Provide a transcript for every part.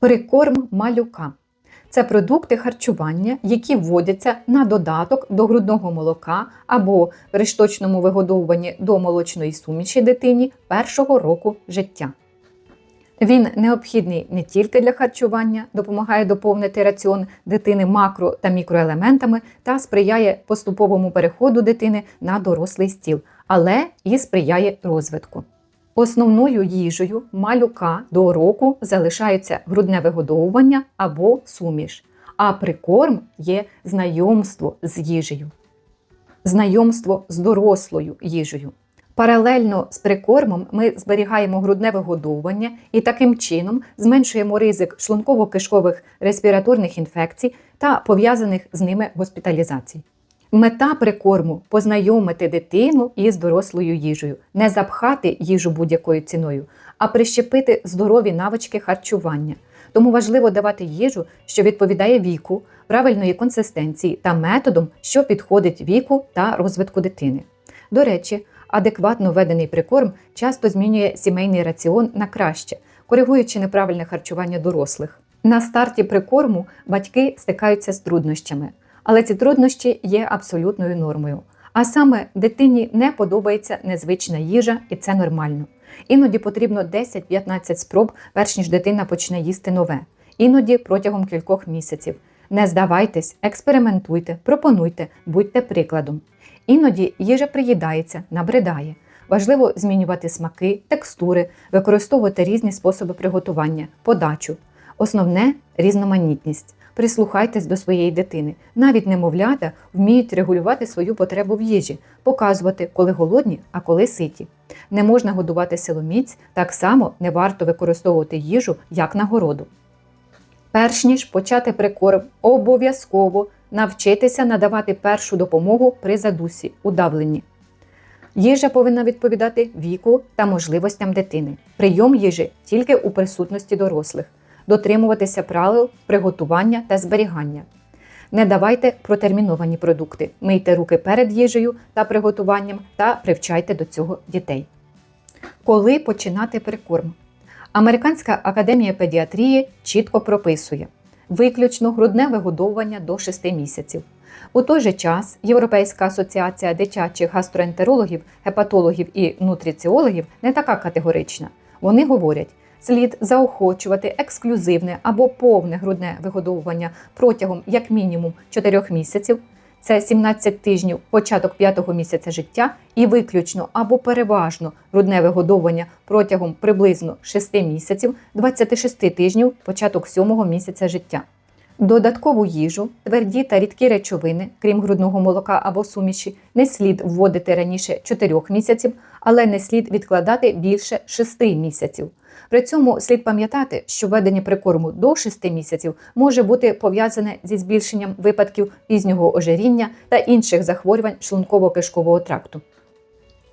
Прикорм малюка. Це продукти харчування, які вводяться на додаток до грудного молока або при штучному вигодовуванні до молочної суміші дитині першого року життя. Він необхідний не тільки для харчування, допомагає доповнити раціон дитини макро та мікроелементами та сприяє поступовому переходу дитини на дорослий стіл, але і сприяє розвитку. Основною їжею малюка до року залишається грудне вигодовування або суміш, а прикорм є знайомство з їжею, знайомство з дорослою їжею. Паралельно з прикормом ми зберігаємо грудне вигодовування і таким чином зменшуємо ризик шлунково-кишкових респіраторних інфекцій та пов'язаних з ними госпіталізацій. Мета прикорму познайомити дитину із дорослою їжею, не запхати їжу будь-якою ціною, а прищепити здорові навички харчування. Тому важливо давати їжу, що відповідає віку, правильної консистенції та методом, що підходить віку та розвитку дитини. До речі, адекватно введений прикорм часто змінює сімейний раціон на краще, коригуючи неправильне харчування дорослих. На старті прикорму батьки стикаються з труднощами, але ці труднощі є абсолютною нормою. А саме дитині не подобається незвична їжа, і це нормально. Іноді потрібно 10-15 спроб, перш ніж дитина почне їсти нове, іноді протягом кількох місяців. Не здавайтесь, експериментуйте, пропонуйте, будьте прикладом. Іноді їжа приїдається, набридає. Важливо змінювати смаки, текстури, використовувати різні способи приготування, подачу. Основне різноманітність. Прислухайтесь до своєї дитини. Навіть немовлята вміють регулювати свою потребу в їжі, показувати, коли голодні, а коли ситі. Не можна годувати силоміць, так само не варто використовувати їжу як нагороду. Перш ніж почати прикорм, обов'язково навчитися надавати першу допомогу при задусі, удавленні. Їжа повинна відповідати віку та можливостям дитини. Прийом їжі тільки у присутності дорослих, дотримуватися правил приготування та зберігання. Не давайте протерміновані продукти, мийте руки перед їжею та приготуванням та привчайте до цього дітей. Коли починати прикорм? Американська академія педіатрії чітко прописує виключно грудне вигодовування до 6 місяців. У той же час Європейська асоціація дитячих гастроентерологів, гепатологів і нутриціологів не така категорична. Вони говорять, слід заохочувати ексклюзивне або повне грудне вигодовування протягом як мінімум 4 місяців. Це 17 тижнів початок 5-го місяця життя і виключно або переважно грудне вигодовування протягом приблизно 6 місяців, 26 тижнів початок 7-го місяця життя. Додаткову їжу, тверді та рідкі речовини, крім грудного молока або суміші, не слід вводити раніше 4 місяців, але не слід відкладати більше 6 місяців. При цьому слід пам'ятати, що введення прикорму до 6 місяців може бути пов'язане зі збільшенням випадків пізнього ожиріння та інших захворювань шлунково-кишкового тракту.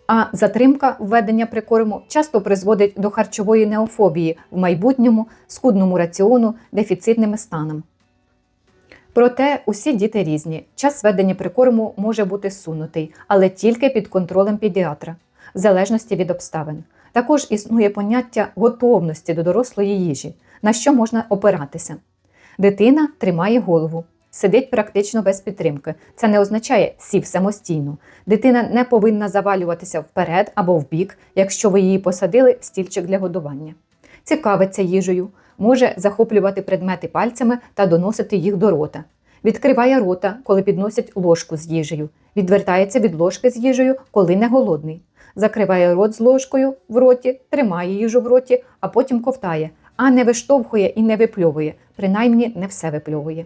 А затримка введення прикорму часто призводить до харчової неофобії в майбутньому, скудному раціону, дефіцитними станам. Проте усі діти різні. Час ведення прикорму може бути сунутий, але тільки під контролем педіатра, в залежності від обставин. Також існує поняття готовності до дорослої їжі, на що можна опиратися. Дитина тримає голову, сидить практично без підтримки. Це не означає сів самостійно. Дитина не повинна завалюватися вперед або вбік, якщо ви її посадили в стільчик для годування. Цікавиться їжею, може захоплювати предмети пальцями та доносити їх до рота. Відкриває рота, коли підносять ложку з їжею, відвертається від ложки з їжею, коли не голодний. Закриває рот з ложкою в роті, тримає їжу в роті, а потім ковтає, а не виштовхує і не випльовує, принаймні не все випльовує.